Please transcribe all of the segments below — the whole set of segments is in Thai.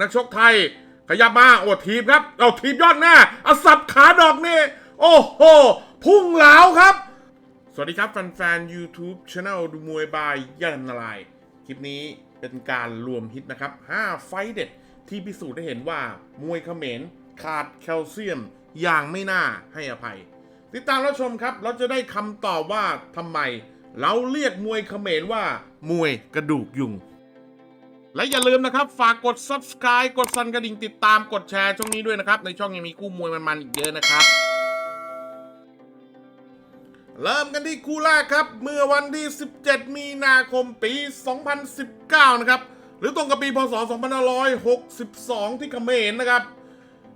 นักชกไทย ขยับมาโอ้ทีบครับเอาทีบยอดหน้าเอาสับขาดอกนี่ โอ้โห พุ่งเหลาครับ สวัสดีครับ แฟนๆ YouTube Channel ดูมวยบายยันนารายคลิปนี้เป็นการรวมฮิตนะครับ 5 ไฟเด็ด ที่พิสูจน์ได้เห็นว่ามวยเขมรขาดแคลเซียมอย่างไม่น่าให้อภัย ติดตามรับชมครับ เราจะได้คำตอบว่าทำไม เราเรียกมวยเขมรว่ามวยกระดูกยุง และอย่าลืมนะครับ ฝากกด subscribe กดสั่นกระดิ่งติดตามกดแชร์ช่องนี้ด้วยนะครับ ในช่องยังมีคู่มวยมันๆอีกเยอะนะครับ เริ่มกันที่คู่แรกครับ เมื่อวันที่ 17 มีนาคมปี 2019 นะครับ หรือตรงกับปีพศ 2562 ที่เขมรนะครับ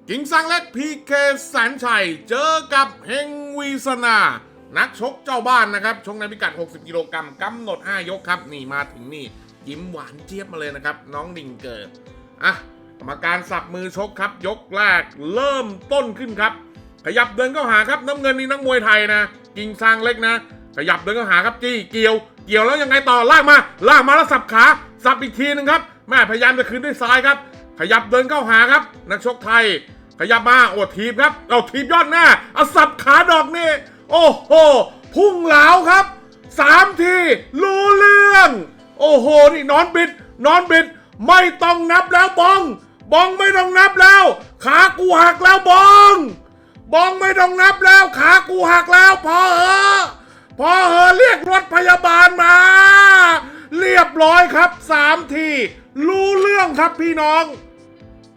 กิงซังเล็กพีเคแสนชัย เจอกับเฮงวีสนา นักชกเจ้าบ้านนะครับ ชกในพิกัด 60 กิโลกรัมกำหนด 5 ยกครับ นี่มาถึงนี่ ยิ้มหวานเจี๊ยบมาเลยนะครับ น้องดิ่งเกิดอะกรรมการสับมือชกครับ ยกแรกเริ่มต้นขึ้นครับ ขยับเดินเข้าหาครับน้ำเงินนี่นักมวยไทยนะกิงซางเล็กนะ ขยับเดินเข้าหาครับจี้เกี่ยว เกี่ยวแล้วยังไงต่อลากมาลากมาแล้วสับขาสับอีกทีหนึงครับแม่พยายามจะคืนด้วยซ้ายครับ ขยับเดินเข้าหาครับ นักชกไทย ขยับมาโอ้ทีบครับเอาทีบยอดหน้าเอาสับขาดอกนี่ โอ้โหพุ่งเหลาครับสามทีรู้เรื่อง โอ้โห นี่นอนบิด นอนบิด ไม่ต้องนับแล้วบอง บองไม่ต้องนับแล้ว ขากูหักแล้วบอง บองไม่ต้องนับแล้ว ขากูหักแล้วพอเหอะพอเหอะเรียกรถพยาบาลมา เรียบร้อยครับสามทีรู้เรื่องครับพี่น้อง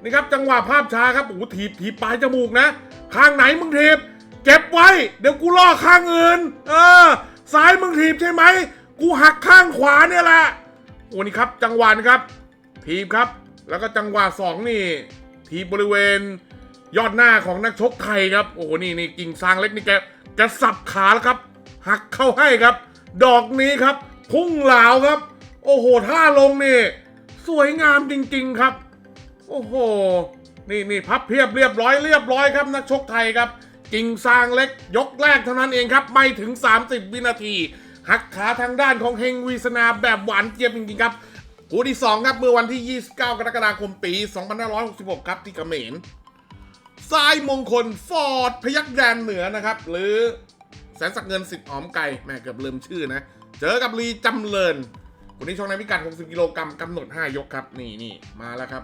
นี่ครับจังหวะภาพช้าครับโอ้ถีบถีบปลายจมูกนะ ข้างไหนมึงถีบเก็บไว้ เดี๋ยวกูล่อข้างอื่น เออซ้ายมึงถีบใช่ไหม กูหักข้างขวาเนี่ยแหละโอ้นี่ครับจังหวะนะครับถีบครับ แล้วก็จังหวะสองนี่ถีบบริเวณ ยอดหน้าของนักชกไทยครับ โอ้โหนี่นี่กิ่งซางเล็กนี่แกแกสับขาแล้วครับ หักเข้าให้ครับ ดอกนี้ครับ พุ่งเหลาครับ โอ้โหท่าลงนี่ สวยงามจริง ๆครับ โอ้โหนี่นี่พับเพียบเรียบร้อยเรียบร้อยครับ นักชกไทยครับกิ่งซางเล็กยกแรกเท่านั้นเองครับ ไม่ถึง 30 วินาที หักขาทางด้านของเฮงวีสนาแบบหวานเจี๊ยบจริงๆครับคู่ที่ 2 ครับเมื่อวันที่ 29 กรกฎาคมปี 2566 ครับที่กเมรทรายมงคลฟอร์ดพยักแดนเหนือนะครับ หรือแสนสักเงินสิทธิ์หอมไก่แม่เกือบลืมชื่อนะ เจอกับลีจำเริญคนนี้ชกในพิกัด 60 กิโลกรัมกำหนด 5 ยกครับ นี่นี่มาแล้วครับ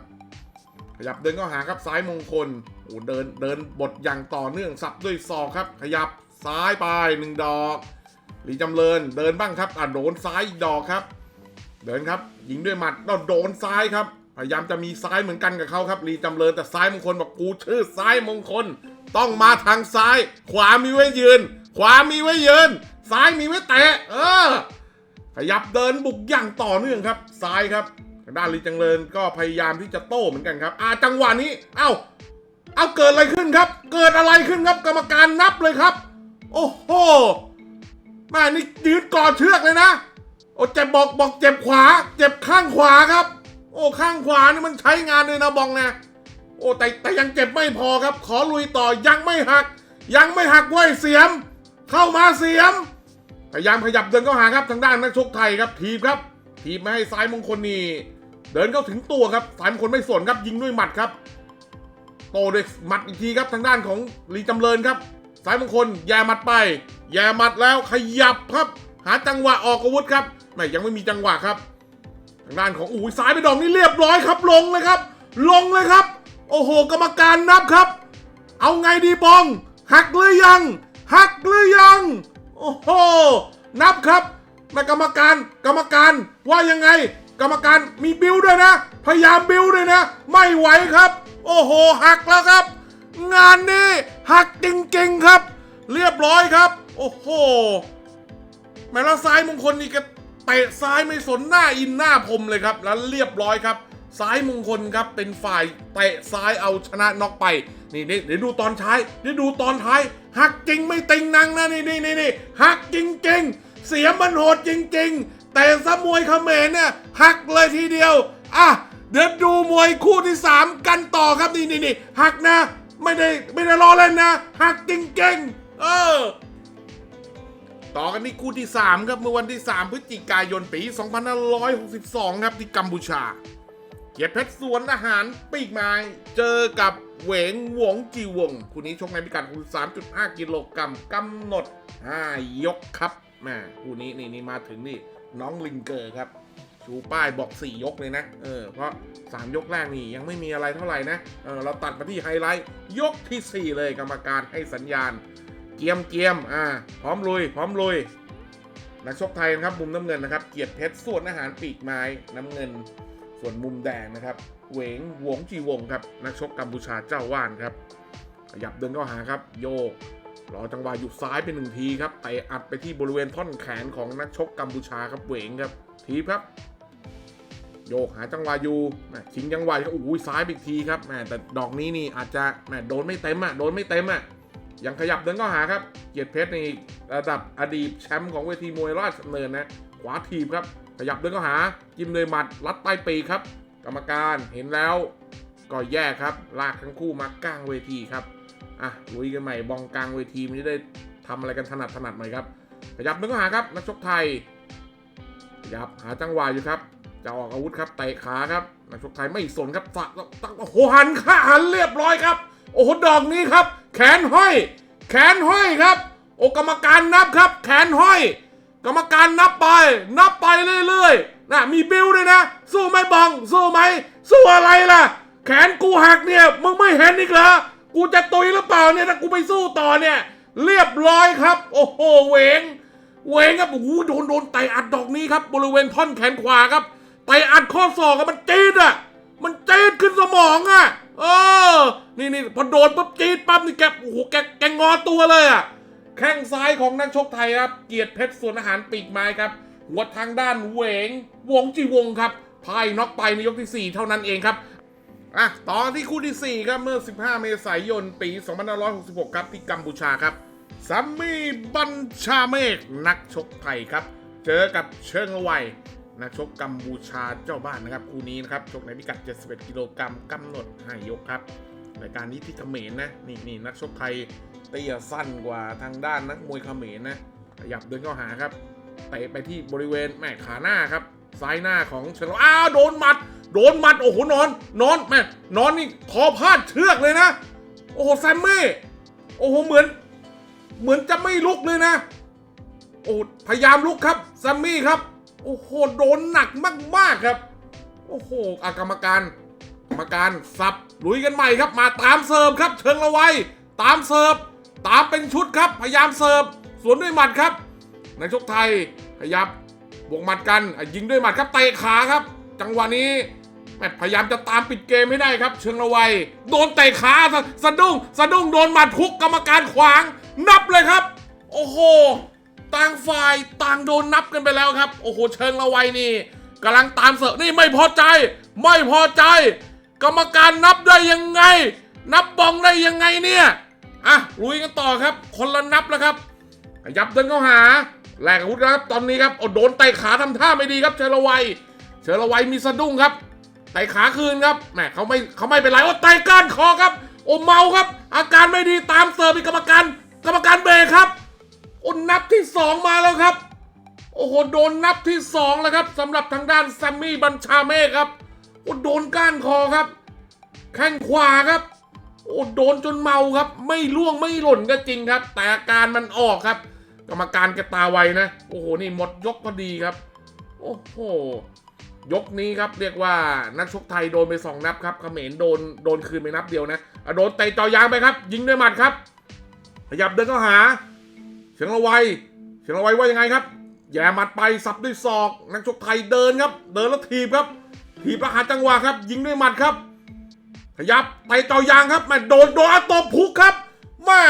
ขยับเดินเข้าหาครับซ้ายมงคลโอ้เดินเดินบทอย่างต่อเนื่องสับด้วยศอกครับ ขยับซ้ายไปหนึ่งดอก ลีจำเริญเดินบ้างครับอะโดนซ้ายอีกดอกครับ เดินครับยิงด้วยหมัดแล้วโดนซ้ายครับ พยายามจะมีซ้ายเหมือนกันกับเขาครับลีจำเริญแต่ซ้ายมงคลบอกกูชื่อซ้ายมงคล ต้องมาทางซ้าย ขวามีไว้ยืน ขวามีไว้ยืน ซ้ายมีไว้เตะเออขยับเดินบุกอย่างต่อเนื่องครับ ซ้ายครับทางด้านลีจังเริญก็พยายามที่จะโต้เหมือนกันครับ อ่าจังหวะนี้เอ้าเอาเกิดอะไรขึ้นครับ เกิดอะไรขึ้นครับ กรรมการนับเลยครับ โอ้โห แม่นี่ยืดกอดเชือกเลยนะ โอ้เจ็บบอกบอกเจ็บขวา เจ็บข้างขวาครับ โอ้ข้างขวานี่มันใช้งานเลยนะบองนะ โอ้แต่แต่ยังเจ็บไม่พอครับ ขอลุยต่อยังไม่หัก ยังไม่หักเว้ยเสียม เข้ามาเสียม พยายามขยับเดินเข้าหาครับทางด้านนักชกไทยครับทีบครับ ทีบไม่ให้ซ้ายมงคลนี่เดินเข้าถึงตัวครับซ้ายมงคลไม่สนครับยิงด้วยหมัดครับ โตด้วยหมัดอีกทีครับทางด้านของลีจำเริญครับซ้ายมงคลแย่หมัดไป แย่หมัดแล้วขยับครับ หาจังหวะออกอาวุธครับไม่ยังไม่มีจังหวะครับ ทางด้านของอุ้ซ้ายไปดอกนี้เรียบร้อยครับ ลงเลยครับ ลงเลยครับ โอ้โห กรรมการนับครับ เอาไงดีบอง หักหรือยัง หักหรือยัง โอ้โห นับครับมากรรมการ กรรมการว่ายังไง กรรมการมีบิ้วด้วยนะ พยายามบิ้วด้วยนะ ไม่ไหวครับ โอ้โห หักแล้วครับ งานนี้หักจริงๆครับ เรียบร้อยครับ โอ้โหแม้ล้วซ้ายมงคลนี่ก็เตะซ้ายไม่สนหน้าอินหน้าพรมเลยครับ แล้วเรียบร้อยครับ ซ้ายมงคลครับเป็นฝ่ายเตะซ้ายเอาชนะน็อกไป นี่นี่เดี๋ยวดูตอนท้ายเดี๋ยวดูตอนท้าย หักจริงไม่ติงนังนะนี่นี่นี่นี่หักจริงๆเสียมันโหดจริง ๆ แต่สมวยเขมรเนี่ยหักเลยทีเดียว อะเดี๋ยวดูมวยคู่ที่ 3 กันต่อครับนี่นี่นี่หักนะ ไม่ได้ไม่ได้รอเล่นนะ หักจริงๆ เออ ต่อกันที่คู่ที่ 3 ครับเมื่อวันที่ 3 พฤศจิกายนปี 2562 ครับที่กัมพูชา เกียรติเพชรสวนอาหารปีกไม้เจอกับเหวงหวงจีวง คู่นี้ชกในพิกัด3.5 กิโลกรัมกำหนด 5 ยกครับแม่คู่นี้นี่นี่มาถึงนี่น้องลิงเกอร์ครับชูป้ายบอก 4 ยกเลยนะ เออ เพราะ 3 ยกแรกนี่ยังไม่มีอะไรเท่าไหร่นะ เออ เราตัดมาที่ไฮไลท์ ยกทีสี่4 เลยกรรมการให้สัญญาณ เกียมเกียมอ่าพร้อมลุย พร้อมลุยนักชกไทยนะครับมุมน้ำเงินนะครับ เกียรติเพชรส่วนอาหารปีกไม้น้ำเงิน ส่วนมุมแดงนะครับเหวงหวงจีวงครับนักชกกัมพูชาเจ้าว่านครับขยับเดินเข้าหาครับโยกรอจังหวะหยุดซ้ายไปหนึ่งทีครับเตะอัดไปที่บริเวณท่อนแขนของนักชกกัมพูชาครับเหวงครับ ทีครับ โยกหาจังหวะอยู่ชิงจังหวะก็อุ้ยซ้ายไปอีกทีครับแหมแต่ดอกนี้นี่อาจจะแมโดนไม่เต็มอะโดนไม่เต็มอะ ยังขยับเดินเข้าหาครับ เกียรติเพชรในระดับอดีตแชมป์ของเวทีมวยราชดำเนินนะขวาทีบครับ ขยับเดินเข้าหาจิ้มเลยหมัดรัดใต้ปีครับ กรรมการเห็นแล้ว ก็แย่ครับ ลากทั้งคู่มากลางเวทีครับอะลุยกันใหม่บองกลางเวทีมันจะได้ทำอะไรกันถนัดถนัดหน่อยครับ ขยับเดินเข้าหาครับนักชกไทยขยับหาจังหวะอยู่ครับจะออกอาวุธครับเตะขาครับนักชกไทยไม่สนครับฝักตั้งโอ้โหหันขาหันเรียบร้อยครับ โอ้โหดอกนี้ครับ แขนห้อย แขนห้อยครับ โอกรรมการนับครับ แขนห้อย กรรมการนับไป นับไปเรื่อยๆนะมีบิวด้วยนะ สู้ไหมบองสู้ไหมสู้อะไรล่ะ แขนกูหักเนี่ยมึงไม่เห็นอีกเหรอกูจะตุยหรือเปล่าเนี่ยถ้ากูไปสู้ต่อเนี่ย เรียบร้อยครับ โอ้โหเหวงเวงครับโอ้โหโดนโดนไตอัดดอกนี้ครับ บริเวณท่อนแขนขวาครับไตอัดข้อศอกมันจี๊ดอะมันจี๊ดขึ้นสมองอะ เออ นี่นี่พอโดนปุ๊บจี๊ดปั๊บนี่แกโอ้โหแกแกงอตัวเลยอะแข้งซ้ายของนักชกไทยครับ เกียรติเพชรส่วนอาหารปีกไม้ครับหัวทางด้านเหวง วงจีวงครับพ่ายน็อกไปในยกที่ 4 เท่านั้นเองครับอะต่อที่คู่ที่ 4 ครับเมื่อ 15 เมษายน ปี 2566 ครับที่กัมพูชาครับซัมมี่บัญชาเมฆนักชกไทยครับ เจอกับเชิงไวย นักชกกัมพูชาเจ้าบ้านนะครับ คู่นี้นะครับชกในพิกัด 71 กิโลกรัมกำหนด5ยกครับรายการนี้ที่เขมรนะนี่นี่นักชกไทยเตี้ยสั้นกว่าทางด้านนักมวยเขมรนะขยับเดินเข้าหาครับเตะไปที่บริเวณแม่ขาหน้าครับซ้ายหน้าของเชิงละอ้าวโดนหมัด โดนหมัดโอ้โหนอน นอนแม่นอนนี่คอพาดเชือกเลยนะ โอ้โหแซมมี่โอ้โหเหมือน เหมือนจะไม่ลุกเลยนะ โอ้พยายามลุกครับแซมมี่ครับ โอ้โห โดนหนักมากๆครับ โอ้โหอากรรมการ กรรมการสับลุยกันใหม่ครับ มาตามเสิร์ฟครับ เชิงละไวตามเสิร์ฟ ตามเป็นชุดครับ พยายามเสิร์ฟ สวนด้วยหมัดครับนักชกไทยขยับบวกหมัดกันยิงด้วยหมัดครับเตะขาครับ จังหวะนี้แมพยายามจะตามปิดเกมให้ได้ครับ เชิงละไวโดนเตะขาสะสะดุ้งสะดุ้งโดนหมัดคุกกรรมการขวาง นับเลยครับ โอ้โห ต่างฝ่ายต่างโดนนับกันไปแล้วครับ โอ้โห เชิงละไวนี่กำลังตามเสิร์ฟนี่ไม่พอใจ ไม่พอใจ กรรมการนับได้ยังไง นับบองได้ยังไงเนี่ยอะลุยกันต่อครับ คนละนับแล้วครับขยับเดินเข้าหาแหลกอาวุธครับตอนนี้ครับโอ้โดนเตขาทำท่าไม่ดีครับเชลวัยเชลวัยมีสะดุ้งครับเตขาคืนครับแหมเขาไม่เขาไม่เป็นไรโอ้เตก้านคอครับโอ้เมาครับ อาการไม่ดีตามเสิร์ฟอีกกรรมการกรรมการเบรครับ โอ้นับที่สองมาแล้วครับ โอ้โหโดนนับที่สองแล้วครับสำหรับทางด้านแซมมี่บัญชาเมฆครับโอ้โดนก้านคอครับ แข้งขวาครับ โอ้โดนจนเมาครับ ไม่ล่วงไม่หล่นก็จริงครับ แต่อาการมันออกครับ กรรมการแกตาไวนะ โอ้โหนี่หมดยกพอดีครับ โอ้โหยกนี้ครับเรียกว่านักชกไทยโดนไปสองนับครับเขมรโดนโดนคืนไปนับเดียวนะอะโดนเตะจอยางไปครับ ยิงด้วยหมัดครับ ขยับเดินเข้าหา เฉียงละไวเฉียงละไวว่ายังไงครับแย่หมัดไปสับด้วยศอก นักชกไทยเดินครับ เดินแล้วถีบครับ ถีบประหารจังหวะครับ ยิงด้วยหมัดครับ ขยับไต่ต่อยางครับแม่โดนโดนอัตบฮุกครับแม่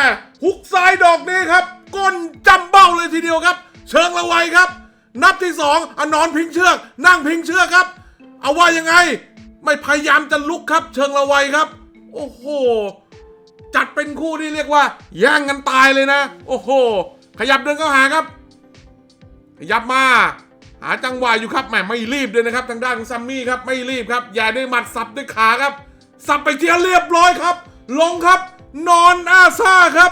ฮุกซ้ายดอกนี้ครับ ก้นจำเบ้าเลยทีเดียวครับ เชิงละไวครับ นับที่สองอนอนพิงเชือก นั่งพิงเชือกครับ เอาว่ายังไง ไม่พยายามจะลุกครับ เชิงละไวครับ โอ้โหจัดเป็นคู่ที่เรียกว่าแย่งกันตายเลยนะ โอ้โห ขยับเดินเข้าหาครับ ขยับมา หาจังหวะอยู่ครับแหมไม่รีบเลยนะครับ ทางด้านของซัมมี่ครับไม่รีบครับอย่าได้หมัดสับด้วยขาครับ สับไปเทียเรียบร้อยครับ ลงครับ นอนอาซาครับ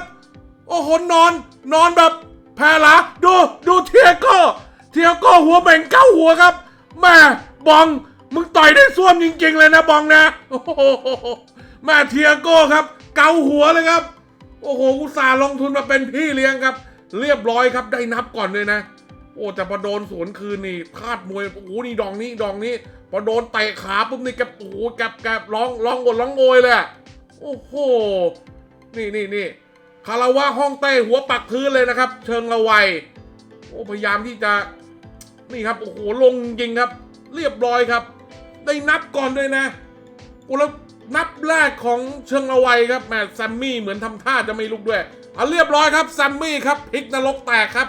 โอ้โหนอน นอนแบบแพลาดูดูเทียโก้เทียโก้หัวแบ่งเก้าหัวครับแม่บองมึงต่อยได้ส้วมจริงๆเลยนะบองนะโอ้โหแม่เทียโก้ครับ เกาหัวเลยครับ โอ้โหอุตส่าห์ลงทุนมาเป็นพี่เลี้ยงครับ เรียบร้อยครับได้นับก่อนเลยนะ โอ้แต่พอโดนสวนคืนนี่คาดมวยโอ้โหนี่ดองนี้ดองนี้พอโดนเตะขาปุ๊บนี่แกโอ้โหแกบแกร้องร้องกดร้องโอยเลยโอ้โหนี่นี่นี่คาราวะห้องเต้หัวปักพื้นเลยนะครับ เชิงละไวโอ้พยายามที่จะนี่ครับโอ้โหลงจริงครับ เรียบร้อยครับ ได้นับก่อนด้วยนะโอ้แล้วนับแรกของเชิงละไวครับแหมแซมมี่เหมือนทำท่าจะไม่ลุกด้วย เอาเรียบร้อยครับแซมมี่ครับพลิกนรกแตกครับ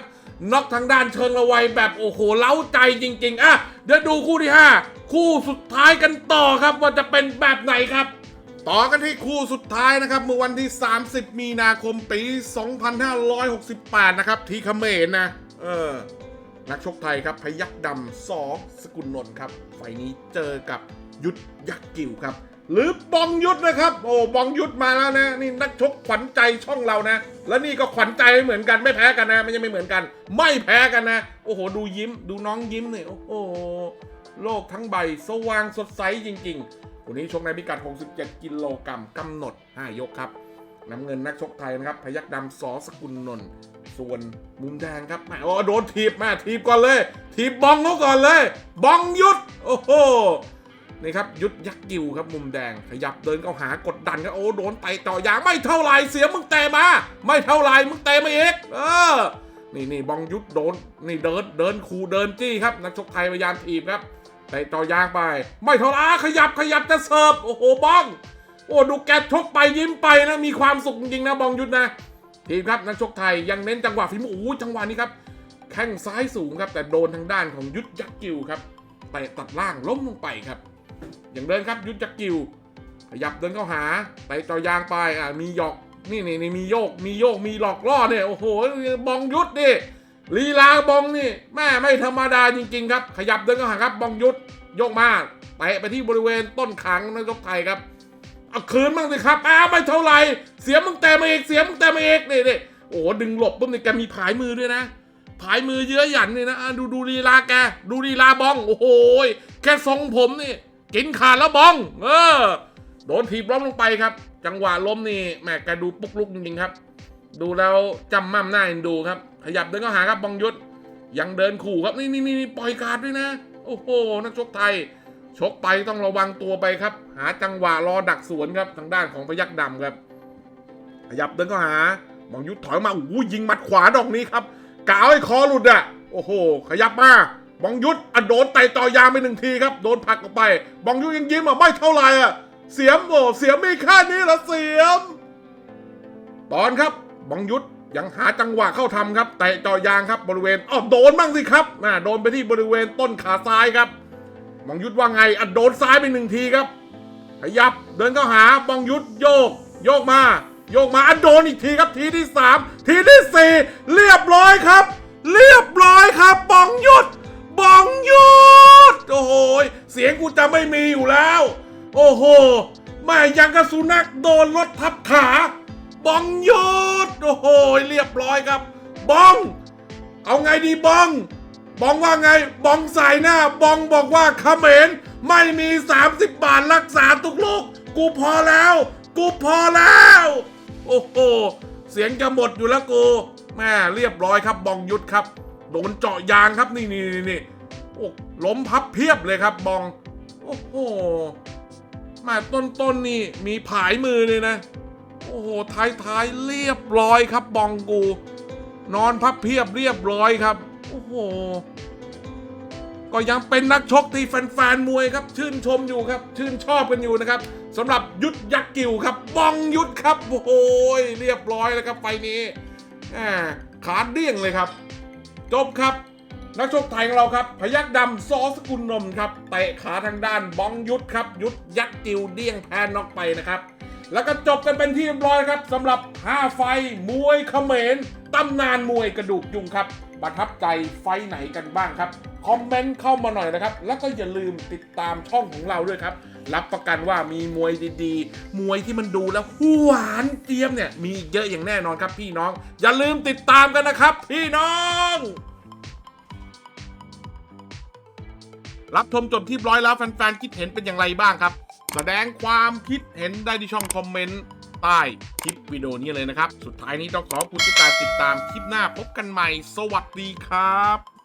น็อกทางด้านเชิงละไวแบบโอ้โหเล้าใจจริง ๆอะเดี๋ยวดูคู่ที่ 5 คู่สุดท้ายกันต่อครับว่าจะเป็นแบบไหนครับ ต่อกันที่คู่สุดท้ายนะครับเมื่อวันที่ 30 มีนาคมปี 2568 นะครับ ที่เขมรนะ เออ นักชกไทยครับ พยักดำสอสกุลนนท์ครับ ไฟนี้เจอกับยุทธยักษ์กิวครับ หรือบองยุทธนะครับ โอ้บองยุทธมาแล้วนะ นี่นักชกขวัญใจช่องเรานะ และนี่ก็ขวัญใจเหมือนกันไม่แพ้กันนะไม่ใช่ไม่เหมือนกัน ไม่แพ้กันนะ โอ้โห ดูยิ้ม ดูน้องยิ้มเนี่ยโอ้โหโลกทั้งใบสว่างสดใสจริงๆวันนี้ชกในพิกัด 67 กิโลกรัมกำหนด 5 ยกครับน้ำเงินนักชกไทยนะครับ พยักดำสอสกุลนนท์ส่วนมุมแดงครับแหมโอ้โดนถีบแม่ถีบก่อนเลยถีบบองเขาก่อนเลย บองยุดโอ้โห นี่ครับยุดยักษ์กิวครับมุมแดงขยับเดินเข้าหากดดันครับโอ้โดนไต่ต่อยางไม่เท่าไรเสียมึงเตะมา ไม่เท่าไรมึงเตะมาอีกเออนี่นี่บองยุดโดนนี่เดินเดินคูเดินจี้ครับนักชกไทยพยายามถีบครับไปต่อยางไป ไม่เท่าไรขยับขยับจะเสิร์ฟโอ้โหบ้องโอ้ดูแกชกไปยิ้มไปนะมีความสุขจริงนะบองยุทธนะทีมครับนักชกไทยยังเน้นจังหวะฝีมือโอ้ยจังหวะนี้ครับแข้งซ้ายสูงครับแต่โดนทางด้านของยุทธยักษ์กิวครับเตะตัดล่างล้มลงไปครับ อย่างเดินครับยุทธยักกิวขยับเดินเข้าหาไปต่อยางไปอ่ามีหยอกนี่นี่นี่มีโยกมีโยกมีหลอกล่อเนี่ยโอ้โหบองยุทธนี่ลีลาบองนี่แม่ไม่ธรรมดาจริง ๆ ครับ ขยับเดินเข้าหาครับบองยุทธโยกมาเตะไปที่บริเวณต้นขังนักชกไทยครับเอาคืนบ้างสิครับอ้าวไม่เท่าไหร่เสียมึงแต่มาเอกเสียมึงแต่มาเอกนี่นี่โอ้ดึงหลบปุ๊บนี่แกมีผายมือด้วยนะผายมือเยื้อหยันนี่นะดูดูลีลาแก ดูลีลาบอง โอ้โหแค่ทรงผมนี่ กินขาดแล้วบอง เออ โดนถีบล้มลงไปครับ จังหวะล้มนี่แมแกดูปุ๊กลุกจริงๆครับ ดูแล้วจำม่ำหน้าเอ็นดูครับ ขยับเดินเข้าหาครับบองยุทธยังเดินขู่ครับนี่นี่นี่ปล่อยการดด้วยนะ โอ้โหนักชกไทย ชกไปต้องระวังตัวไปครับ หาจังหวะรอดักสวนครับทางด้านของพยักดำครับ ขยับเดินเข้าหาบองยุทธถอยมาโอ้ยิงหมัดขวาดอกนี้ครับกาวให้คอหลุดอะโอ้โห ขยับมา บองยุทธอโดนไต่ต่อยางไปหนึ่งทีครับ โดนผลักออกไป บองยุทธยังยิ้มอะไม่เท่าไหร่อะ เสียมโอ้เสียมมีแค่นี้เหรอเสียม ตอนครับ บองยุทธยังหาจังหวะเข้าทำครับแต่จ่อยางครับบริเวณอ้าวโดนบ้างสิครับน่าโดนไปที่บริเวณต้นขาซ้ายครับ บองยุทธว่าไงอดโดนซ้ายไปหนึ่งทีครับ ขยับเดินเข้าหาบองยุทธโยก โยกมา โยกมาอัดโดนอีกทีครับทีที่สามทีที่สี่เรียบร้อยครับ เรียบร้อยครับบองยุทธ บองยุทธโอ้โหเสียงกูจะไม่มีอยู่แล้ว โอ้โหแม่ยังกระสุนัขโดนรถทับขาบองยุทธโอ้โหเรียบร้อยครับบอง เอาไงดีบองบองว่าไงบองใส่หน้าบองบอกว่าเขมรไม่มี 30 บาทรักษาทุกโรคกูพอแล้ว กูพอแล้ว โอ้โหเสียงจะหมดอยู่แล้วกูแม่เรียบร้อยครับบองยุทธครับ โดนเจาะยางครับนี่นี่นี่นี่โอ้ล้มพับเพียบเลยครับบอง โอ้โหม่ต้นต้นนี่มีผายมือเลยนะ โอ้โหท้ายท้ายๆเรียบร้อยครับบองกู นอนพับเพียบเรียบร้อยครับ โอ้โห ก็ยังเป็นนักชกที่แฟนๆมวยครับ ชื่นชมอยู่ครับ ชื่นชอบกันอยู่นะครับสำหรับยุทธยักษ์กิวครับบองยุทธครับโอ้โหเรียบร้อยแล้วครับไฟนี้ขาเดี้ยงเลยครับ จบครับ นักชกไทยของเราครับ พยักดำซอสกุลนมครับเตะขาทางด้านบองยุทธครับ ยุทธยักษ์กิวเดี้ยงแพ้น็อกไปนะครับ แล้วก็จบกันเป็นที่เรียบร้อยครับสำหรับ 5 ไฟมวยเขมรตำนานมวยกระดูกยุงครับประทับใจไฟไหนกันบ้างครับ คอมเมนต์เข้ามาหน่อยนะครับ แล้วก็อย่าลืมติดตามช่องของเราด้วยครับ รับประกันว่ามีมวยดีๆ มวยที่มันดูแล้วหวานเจี๊ยมเนี่ย มีเยอะอย่างแน่นอนครับพี่น้อง อย่าลืมติดตามกันนะครับ พี่น้องรับชมจบที่ร้อยแล้วแฟนๆ คิดเห็นเป็นอย่างไรบ้างครับ แสดงความคิดเห็นได้ที่ช่องคอมเมนต์ใต้คลิปวิดีโอนี้เลยนะครับ สุดท้ายนี้ต้องขอคุณทุกการติดตามคลิปหน้าพบกันใหม่ สวัสดีครับ